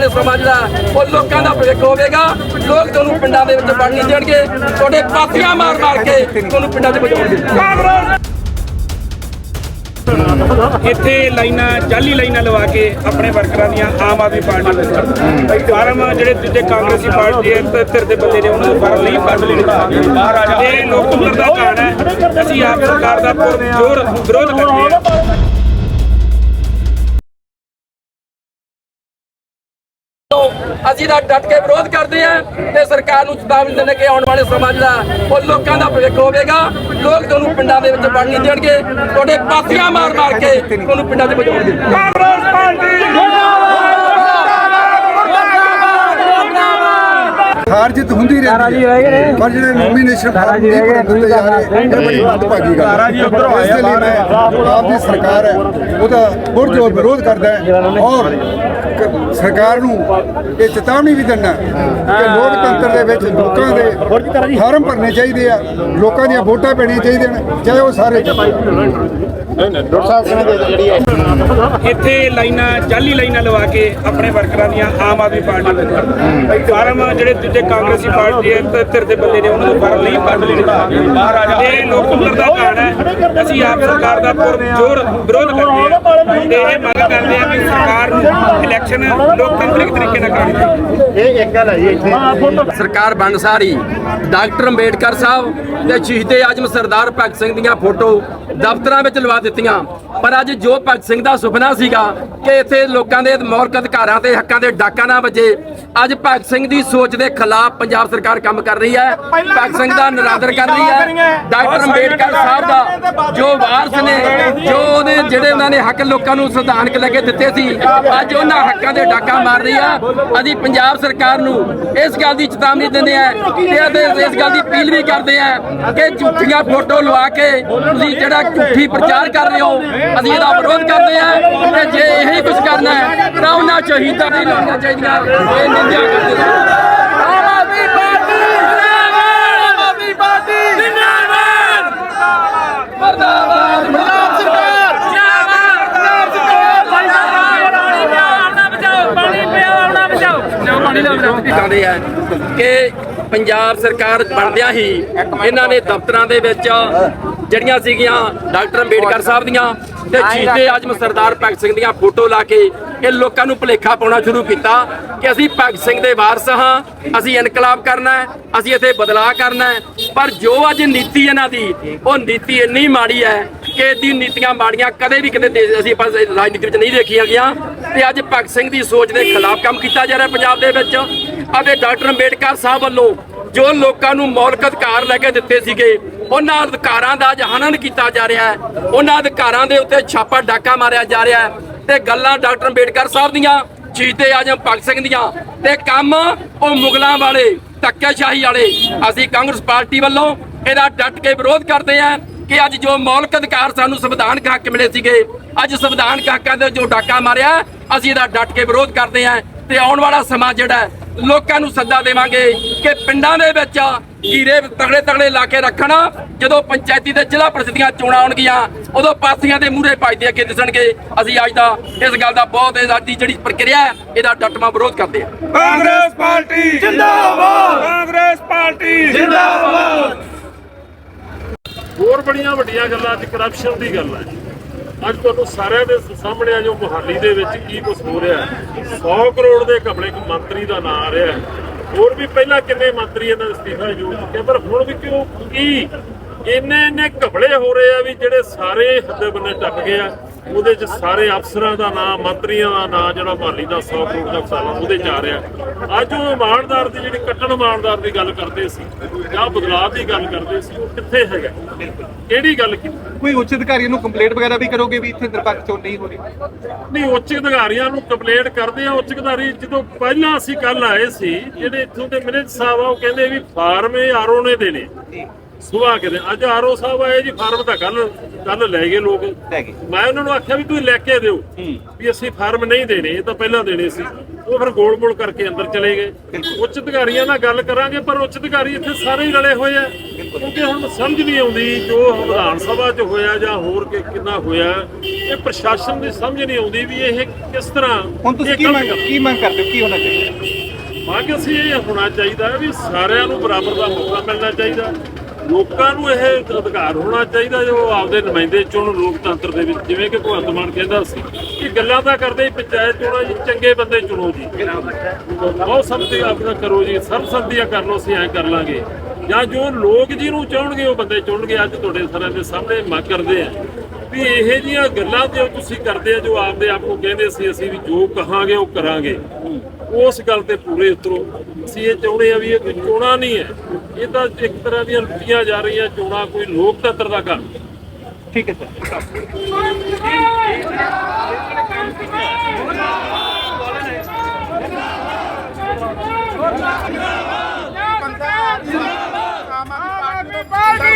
ਵਾਲੇ ਸਮਾਜ ਦਾ, ਉਹ ਲੋਕਾਂ ਦਾ ਭਵਿੱਖ ਹੋਵੇਗਾ। ਲੋਕ ਤੁਹਾਨੂੰ ਪਿੰਡਾਂ ਦੇ ਵਿੱਚ ਵੜ ਦੇਣਗੇ। ਤੁਹਾਡੇ ਪਾਥੀਆਂ ਮਾਰ ਮਾਰ ਕੇ ਤੁਹਾਨੂੰ ਪਿੰਡਾਂ 'ਚ ਬਚਾਉਣਗੇ ਇੱਥੇ ਲਾਈਨਾਂ, ਜਾਲੀ ਲਾਈਨਾਂ ਲਵਾ ਕੇ ਆਪਣੇ ਵਰਕਰਾਂ ਦੀਆਂ ਆਮ ਆਦਮੀ ਪਾਰਟੀ ਦੇ ਫਾਰਮ ਜਿਹੜੇ ਦੂਜੇ ਕਾਂਗਰਸੀ ਪਾਰਟੀ ਦੇ ਧਿਰ ਦੇ ਬੰਦੇ ਨੇ, ਉਹਨਾਂ ਨੂੰ ਫਾਰਮ ਨਹੀਂ ਕੱਢ ਲੈਣੇ। ਇਹ ਲੋਕਤੰਤਰ ਦਾ ਘਾਣ ਹੈ। ਅਸੀਂ ਆਪ ਸਰਕਾਰ ਦਾ ਪੁਰਜੋਰ ਵਿਰੋਧ ਕਰਦੇ ਹਾਂ। ਅਸੀਂ ਦਾ ਡਟ ਕੇ ਵਿਰੋਧ ਕਰਦੇ ਹਾਂ ਤੇ ਸਰਕਾਰ ਨੂੰ ਚੇਤਾਵਨੀ ਦਿੰਦੇ ਕਿ ਆਉਣ ਵਾਲੇ ਸਮਾਂ ਜਿਹੜਾ ਉਹ ਲੋਕਾਂ ਦਾ ਭਵਿੱਖ ਹੋਵੇਗਾ। ਲੋਕ ਤੁਹਾਨੂੰ ਪਿੰਡਾਂ ਦੇ ਵਿੱਚ ਵੜ ਨਹੀਂ ਦੇਣਗੇ। ਤੁਹਾਡੇ ਪਾਥੀਆਂ ਮਾਰ ਮਾਰ ਕੇ ਤੁਹਾਨੂੰ ਪਿੰਡਾਂ 'ਚ ਬਚਾਉਣਗੇ ਕਾਂਗਰਸ ਪਾਰਟੀ ਹਾਰ ਜਿੱਤ ਹੁੰਦੀ ਰਹਿੰਦੀ ਹੈ ਪਰ ਜਿਹੜੇ ਨੋਮੀਨੇਸ਼ਨ ਫਾਰਮ ਨਹੀਂ ਭਰਦੇ ਜਾ ਰਹੇ ਇਹ ਬੜੀ ਮੰਦਭਾਗੀ ਗੱਲ। ਹੈ ਇਸ ਦੇ ਲਈ ਮੈਂ ਆਪ ਦੀ ਸਰਕਾਰ ਹੈ। ਉਹਦਾ ਪੁਰਜੋਰ ਵਿਰੋਧ ਕਰਦਾ ਹੈ। ਔਰ ਸਰਕਾਰ ਨੂੰ ਇਹ ਚੇਤਾਵਨੀ ਵੀ ਦਿੰਦਾ ਕਿ ਲੋਕਤੰਤਰ ਦੇ ਵਿੱਚ ਲੋਕਾਂ ਦੇ ਫਾਰਮ ਭਰਨੇ ਚਾਹੀਦੇ ਆ। ਲੋਕਾਂ ਦੀਆਂ ਵੋਟਾਂ ਪੈਣੀਆਂ ਚਾਹੀਦੀਆਂ ਨੇ। ਚਾਹੇ ਉਹ ਸਾਰੇ ਇੱਥੇ ਲਾਈਨਾਂ ਜਾਲੀ ਲਾਈਨਾਂ ਲਵਾ ਕੇ ਆਪਣੇ ਵਰਕਰਾਂ ਦੀਆਂ ਆਮ ਆਦਮੀ ਪਾਰਟੀ ਦੇ ਫਾਰਮ ਜਿਹੜੇ ਦੂਜੇ ਕਾਂਗਰਸੀ ਪਾਰਟੀ ਦੇ ਤੇ ਧਿਰ ਦੇ ਬੰਦੇ ਨੇ ਉਹਨਾਂ ਨੂੰ ਫਾਰਮ ਨਹੀਂ ਕੱਢ ਲੈਣੇ। ਇਹ ਲੋਕਤੰਤਰ ਦਾ ਘਾਣ ਹੈ। ਅਸੀਂ ਆਪ ਸਰਕਾਰ ਦਾ ਪੁਰਜੋਰ ਵਿਰੋਧ ਕਰਦੇ ਹਾਂ। ਤੇ ਇਹ ਮੰਗ ਕਰਦੇ ਹਾਂ ਕਿ ਸਰਕਾਰ ਨੂੰ ਇਲੈਕਸ਼ਨ ਲੋਕਤੰਤਰਿਕ ਤਰੀਕੇ ਨਾਲ ਕਰਾਉਣੀ ਚਾਹੀਦੀ ਸਰਕਾਰ ਬਣ ਸਾਰੀ। ਡਾਕਟਰ ਅੰਬੇਡਕਰ ਸਾਹਿਬ ਤੇ ਸ਼ਹੀਦੇ ਆਜਮ ਸਰਦਾਰ ਭਗਤ ਸਿੰਘ ਦੀਆਂ ਫੋਟੋ ਦਫ਼ਤਰਾਂ ਵਿੱਚ ਲਵਾ ਦਿੱਤੀਆਂ। ਪਰ ਅੱਜ ਜੋ ਭਗਤ ਸਿੰਘ ਦਾ ਸੁਪਨਾ ਸੀਗਾ ਕਿ ਇੱਥੇ ਲੋਕਾਂ ਦੇ ਮੌਲਿਕ ਅਧਿਕਾਰਾਂ ਤੇ ਹੱਕਾਂ ਦੇ ਡਾਕਾ ਨਾ ਵੱਜੇ ਅੱਜ ਭਗਤ ਸਿੰਘ ਦੀ ਸੋਚ ਦੇ ਖਿਲਾਫ ਪੰਜਾਬ ਸਰਕਾਰ ਕੰਮ ਕਰ ਰਹੀ ਹੈ। ਭਗਤ ਸਿੰਘ ਦਾ ਨਿਰਾਦਰ ਕਰ ਰਹੀ ਹੈ। ਡਾਕਟਰ ਅੰਬੇਡਕਰ ਸਾਹਿਬ ਦਾ ਜੋ ਵਾਰਸ ਨੇ ਜੋ ਉਹਦੇ ਜਿਹੜੇ ਉਹਨਾਂ ਨੇ ਹੱਕ ਲੋਕਾਂ ਨੂੰ ਸੰਵਿਧਾਨਕ ਲੈ ਕੇ ਦਿੱਤੇ ਸੀ ਅੱਜ ਉਹਨਾਂ ਹੱਕਾਂ ਦੇ ਡਾਕਾ ਮਾਰ ਰਹੀ ਆ। ਅਸੀਂ ਪੰਜਾਬ ਸਰਕਾਰ ਨੂੰ ਇਸ ਗੱਲ ਦੀ ਚੇਤਾਵਨੀ ਦਿੰਦੇ ਆ ਤੇ ਇਸ ਗੱਲ ਦੀ ਅਪੀਲ ਵੀ ਕਰਦੇ ਆ ਕਿ ਝੂਠੀਆਂ ਫੋਟੋ ਲਵਾ ਕੇ ਤੁਸੀਂ ਜਿਹੜਾ ਝੂਠੀ ਪ੍ਰਚਾਰ ਕਰ ਰਹੇ ਹੋ ਅਸੀਂ ਇਹਦਾ ਵਿਰੋਧ ਕਰਦੇ ਆ ਤੇ ਜੇ ਇਹੀ ਕੁਝ ਕਰਨਾ ਹੈ ਤਾਂ ਉਹਨਾਂ ਸ਼ਹੀਦਾਂ ਦੀ ਲਾਉਣੀਆਂ ਚਾਹੀਦੀਆਂ ਇਹ ਨਿੰਦਿਆ ਕਰਦੇ ਆਮ ਆਦਮੀ ਪਾਰਟੀ ਜਿੰਦਾਬਾਦ ਆਮ ਆਦਮੀ ਪਾਰਟੀ ਜਿੰਦਾਬਾਦ ਮਰਦਾਬਾਦ ਪੰਜਾਬ ਸਰਕਾਰ ਜਿੰਦਾਬਾਦ ਪੰਜਾਬ ਸਰਕਾਰ ਪਾਣੀ ਪਿਆਉ ਨਾ ਬਚਾਓ ਪਾਣੀ ਪਿਆਉ ਨਾ ਬਚਾਓ ਆ ਕਿ ਪੰਜਾਬ ਸਰਕਾਰ ਬਣਦਿਆਂ ਹੀ ਇਹਨਾਂ ਨੇ ਦਫ਼ਤਰਾਂ ਦੇ ਵਿੱਚ ਜਿਹੜੀਆਂ ਸੀਗੀਆਂ ਡਾਕਟਰ ਅੰਬੇਡਕਰ ਸਾਹਿਬ ਦੀਆਂ ਤੇ ਸ਼ਹੀਦੇ ਆਜਮ ਸਰਦਾਰ ਭਗਤ ਸਿੰਘ ਦੀਆਂ ਫੋਟੋ ਲਾ ਕੇ ਇਹ ਲੋਕਾਂ ਨੂੰ ਭੁਲੇਖਾ ਪਾਉਣਾ ਸ਼ੁਰੂ ਕੀਤਾ ਕਿ ਅਸੀਂ ਭਗਤ ਸਿੰਘ ਦੇ ਵਾਰਸ ਹਾਂ ਅਸੀਂ ਇਨਕਲਾਬ ਕਰਨਾ ਹੈ ਅਸੀਂ ਇੱਥੇ ਬਦਲਾਅ ਕਰਨਾ ਹੈ। ਪਰ ਜੋ ਅੱਜ ਨੀਤੀ ਇਹਨਾਂ ਦੀ ਉਹ ਨੀਤੀ ਇੰਨੀ ਮਾੜੀ ਹੈ ਕਿ ਇਹਦੀ ਨੀਤੀਆਂ ਮਾੜੀਆਂ ਕਦੇ ਵੀ ਕਿਤੇ ਦੇਸ਼- ਅਸੀਂ ਆਪਾਂ ਰਾਜਨੀਤੀ ਵਿੱਚ ਨਹੀਂ ਦੇਖੀਆਂ ਗਈਆਂ। ਤੇ ਅੱਜ ਭਗਤ ਸਿੰਘ ਦੀ ਸੋਚ ਦੇ ਖਿਲਾਫ ਕੰਮ ਕੀਤਾ ਜਾ ਰਿਹਾ ਪੰਜਾਬ ਦੇ ਵਿੱਚ। ਅਤੇ ਡਾਕਟਰ ਅੰਬੇਡਕਰ ਸਾਹਿਬ ਵੱਲੋਂ ਜੋ ਲੋਕਾਂ ਨੂੰ ਮੌਲਿਕ ਅਧਿਕਾਰ ਲੈ ਕੇ ਦਿੱਤੇ ਸੀਗੇ, ਉਹਨਾਂ ਅਧਿਕਾਰਾਂ ਦਾ ਅੱਜ ਹਨਨ ਕੀਤਾ ਜਾ ਰਿਹਾ ਹੈ। ਉਹਨਾਂ ਅਧਿਕਾਰਾਂ ਦੇ ਉੱਤੇ ਛਾਪਾ ਡਾਕਾ ਮਾਰਿਆ ਜਾ ਰਿਹਾ ਹੈ ਤੇ ਗੱਲਾਂ ਡਾਕਟਰ ਅੰਬੇਡਕਰ ਸਾਹਿਬ ਦੀਆਂ ਸ਼ਹੀਦੇ ਆਜਮ ਭਗਤ ਸਿੰਘ ਦੀਆਂ। ਤੇ ਕੰਮ ਉਹ ਮੁਗਲਾਂ ਵਾਲੇ, ਧੱਕੇਸ਼ਾਹੀ ਵਾਲੇ। ਅਸੀਂ ਕਾਂਗਰਸ ਪਾਰਟੀ ਵੱਲੋਂ ਇਹਦਾ ਡਟ ਕੇ ਵਿਰੋਧ ਕਰਦੇ ਹਾਂ। ਕਿ ਅੱਜ ਜੋ ਮੌਲਿਕ ਅਧਿਕਾਰ ਸਾਨੂੰ ਸੰਵਿਧਾਨਕ ਹੱਕ ਮਿਲੇ ਸੀਗੇ ਅੱਜ ਸੰਵਿਧਾਨਕ ਹੱਕਾਂ ਦੇ ਜੋ ਡਾਕਾ ਮਾਰਿਆ ਅਸੀਂ ਇਹਦਾ ਡਟ ਕੇ ਵਿਰੋਧ ਕਰਦੇ ਹਾਂ ਤੇ ਆਉਣ ਵਾਲਾ ਸਮਾਂ ਜਿਹੜਾ ਲੋਕਾਂ ਨੂੰ ਸੱਦਾ ਦੇਵਾਂਗੇ ਕਿ ਪਿੰਡਾਂ ਦੇ ਵਿੱਚ ਕੀਰੇ ਤਗੜੇ ਤਗੜੇ ਲਾ ਕੇ ਰੱਖਣ। ਜਦੋਂ ਪੰਚਾਇਤੀ ਤੇ ਜ਼ਿਲ੍ਹਾ ਪ੍ਰੀਸ਼ਦ ਦੀਆਂ ਚੋਣਾਂ ਆਉਣਗੀਆਂ ਉਦੋਂ ਪਾਥੀਆਂ ਦੇ ਮੂਹਰੇ ਭੱਜਦੇ ਅੱਗੇ ਦਿਸਣਗੇ। ਅਸੀਂ ਅੱਜ ਦਾ ਇਸ ਗੱਲ ਦਾ ਬਹੁਤ ਆਜ਼ਾਦੀ ਜਿਹੜੀ ਪ੍ਰਕਿਰਿਆ ਹੈ ਇਹਦਾ ਡਟਮਾ ਵਿਰੋਧ ਕਰਦੇ ਹਾਂ। ਕਾਂਗਰਸ ਪਾਰਟੀ ਜਿੰਦਾਬਾਦ। ਕਾਂਗਰਸ ਪਾਰਟੀ ਜਿੰਦਾਬਾਦ। ਹੋਰ ਬੜੀਆਂ ਵੱਡੀਆਂ ਗੱਲਾਂ ਅੱਜ ਕਰਪਸ਼ਨ ਦੀ ਗੱਲ ਹੈ। ਅੱਜ ਤੁਹਾਨੂੰ ਸਾਰਿਆਂ ਦੇ ਸਾਹਮਣੇ ਆ ਜੋ ਮੁਹਾਲੀ ਦੇ ਵਿੱਚ ਕੀ ਕੁਝ ਹੋ ਰਿਹਾ ਹੈ। 100 ਕਰੋੜ ਦੇ ਘਪਲੇ ਇੱਕ ਮੰਤਰੀ ਦਾ ਨਾਂ ਆ ਰਿਹਾ ਹੋਰ ਵੀ ਪਹਿਲਾਂ ਕਿੰਨੇ ਮੰਤਰੀ ਇਹਨਾਂ ਦੇ ਅਸਤੀਫਾ ਜੋ ਚੁੱਕਿਆ ਪਰ ਹੁਣ ਵੀ ਕਿਉਂ ਕੀ? ਇੰਨੇ ਇੰਨੇ ਘਪਲੇ ਹੋ ਰਹੇ ਆ ਵੀ ਜਿਹੜੇ ਸਾਰੇ ਹੱਦੇ ਬੰਨੇ ਟੱਪ ਗਏ ਆ। ਉਹਦੇ ਚ ਸਾਰੇ ਅਫਸਰਾਂ ਦਾ ਨਾਮ ਮੰਤਰੀਆਂ ਦਾ ਨਾਮ ਜਿਹੜਾ ਮੁਹਾਲੀ ਦਾ 100 ਕਰੋੜ ਦਾ ਸਾਲਾ ਉਹਦੇ ਚ ਆ ਰਿਹਾ। ਅੱਜ ਉਹ ਇਮਾਨਦਾਰ ਦੀ ਜਿਹੜੀ ਕੱਟਣ ਇਮਾਨਦਾਰ ਦੀ ਗੱਲ ਕਰਦੇ ਸੀ ਜਾਂ ਬਦਲਾਅ ਦੀ ਗੱਲ ਕਰਦੇ ਸੀ ਉਹ ਕਿੱਥੇ ਹੈਗਾ? ਕਿਹੜੀ ਗੱਲ ਕੀਤੀ ਕੋਈ ਉੱਚ ਅਧਿਕਾਰੀ ਨੂੰ ਕੰਪਲੇਂਟ ਵਗੈਰਾ ਵੀ ਕਰੋਗੇ ਵੀ ਇੱਥੇ ਨਿਰਪੱਖ ਚੋਣ ਨਹੀਂ ਹੋ ਰਹੀ? ਨਹੀਂ ਉੱਚ ਅਧਿਕਾਰੀਆਂ ਨੂੰ ਕੰਪਲੇਂਟ ਕਰਦੇ ਆ। ਉੱਚ ਅਧਿਕਾਰੀ ਜਦੋਂ ਪਹਿਲਾਂ ਅਸੀਂ ਕੱਲ ਆਏ ਸੀ ਜਿਹੜੇ ਇੱਥੋਂ ਦੇ ਮਿਨਿਸਟਰ ਸਾਹਿਬ ਆ ਉਹ ਕਹਿੰਦੇ ਵੀ ਫਾਰਮ ਇਹ ਆਰਓ ਨੇ ਦੇਣੇ। ਸੁਭਾ ਕੇ ਦੇ ਅੱਜ ਆਰਓ ਸਾਹਿਬ ਆਏ ਜੀ ਫਾਰਮ ਤਾਂ ਕੱਲ ਕੱਲ ਲੈ ਗਏ ਲੋਕ। ਲੈ ਗਏ। ਮੈਂ ਉਹਨਾਂ ਨੂੰ ਆਖਿਆ ਵੀ ਤੁਸੀਂ ਲੈ ਕੇ ਦਿਓ ਵੀ ਅਸੀਂ ਫਾਰਮ ਨਹੀਂ ਦੇਣੇ ਇਹ ਤਾਂ ਪਹਿਲਾਂ ਦੇਣੇ ਸੀ। ਉਹ ਫਿਰ ਗੋਲ-ਮੋਲ ਕਰਕੇ ਅੰਦਰ ਚਲੇ ਗਏ। ਉੱਚ ਅਧਿਕਾਰੀਆਂ ਨਾਲ ਗੱਲ ਕਰਾਂਗੇ ਪਰ ਉੱਚ ਅਧਿਕਾਰੀ ਇੱਥੇ ਸਾਰੇ ਹੀ ਰਲੇ ਹੋਏ ਆ। ਕਿਉਂਕਿ ਹੁਣ ਸਮਝ ਨਹੀਂ ਆਉਂਦੀ ਜੋ ਵਿਧਾਨ ਸਭਾ 'ਚ ਹੋਇਆ ਜਾਂ ਹੋਰ ਕਿ ਕਿੰਨਾ ਹੋਇਆ। ਇਹ ਪ੍ਰਸ਼ਾਸਨ ਦੀ ਸਮਝ ਨਹੀਂ ਆਉਂਦੀ ਵੀ ਇਹ ਕਿਸ ਤਰ੍ਹਾਂ ਹੁਣ ਤੁਸੀਂ ਕੀ ਮੰਗ। ਕੀ ਮੰਗ ਕਰਦੇ ਹੋ? ਕੀ ਹੋਣਾ ਚਾਹੀਦਾ? ਮੰਗ ਅਸੀਂ ਇਹ ਹੋਣਾ ਚਾਹੀਦਾ ਵੀ ਸਾਰਿਆਂ ਨੂੰ ਬਰਾਬਰ ਦਾ ਮੌਕਾ ਮਿਲਣਾ ਚਾਹੀਦਾ। ਲੋਕਾਂ ਨੂੰ ਇਹ ਅਧਿਕਾਰ ਹੋਣਾ ਚਾਹੀਦਾ ਜੋ ਆਪਦੇ ਨੁਮਾਇੰਦੇ ਚੁਣ ਲੋਕਤੰਤਰ ਦੇ ਵਿੱਚ, ਜਿਵੇਂ ਕਿ ਭਗਵੰਤ ਮਾਨ ਕਹਿੰਦਾ ਸੀ ਕਿ ਗੱਲਾਂ ਤਾਂ ਕਰਦੇ ਹੀ ਪੰਚਾਇਤ ਚੋਣਾਂ ਜੀ, ਚੰਗੇ ਬੰਦੇ ਚੁਣੋ ਜੀ। ਬਹੁਤ ਸੰਮਤੀ ਆਪਣਾ ਕਰੋ ਜੀ ਸਰਬਸੰਮਤੀਆਂ ਕਰ ਲਓ, ਅਸੀਂ ਐਂ ਕਰ ਲਾਂਗੇ। ਜਾਂ ਜੋ ਲੋਕ ਜੀ ਨੂੰ ਚਾਹਣਗੇ, ਉਹ ਬੰਦੇ ਚੁਣਨਗੇ। ਅੱਜ ਤੁਹਾਡੇ ਸਾਰਿਆਂ ਦੇ ਸਾਹਮਣੇ ਮੰਗ ਕਰਦੇ ਆ ਵੀ ਇਹ ਜੀਆਂ ਗੱਲਾਂ ਜੋ ਤੁਸੀਂ ਕਰਦੇ ਆ, ਜੋ ਆਪਦੇ ਆਪ ਨੂੰ ਕਹਿੰਦੇ ਸੀ, ਅਸੀਂ ਵੀ ਜੋ ਕਹਾਂਗੇ, ਉਹ ਕਰਾਂਗੇ। ਉਸ ਗੱਲ ਤੇ ਪੂਰੇ ਉਤਰੋ। ਅਸੀਂ ਇਹ ਚਾਹੁੰਦੇ ਆ ਵੀ ਇਹ ਕੋਈ ਚੋਣਾ ਨਹੀਂ ਹੈ। ਇਹ ਤਾਂ ਇੱਕ ਤਰ੍ਹਾਂ ਦੀਆਂ ਲੁੱਟੀਆਂ ਜਾ ਰਹੀਆਂ ਚੋਣਾ ਕੋਈ ਲੋਕਤੰਤਰ ਦਾ ਕੰਮ ਠੀਕ ਹੈ ਸਰ। ਆਮ ਆਦਮੀ ਪਾਰਟੀ।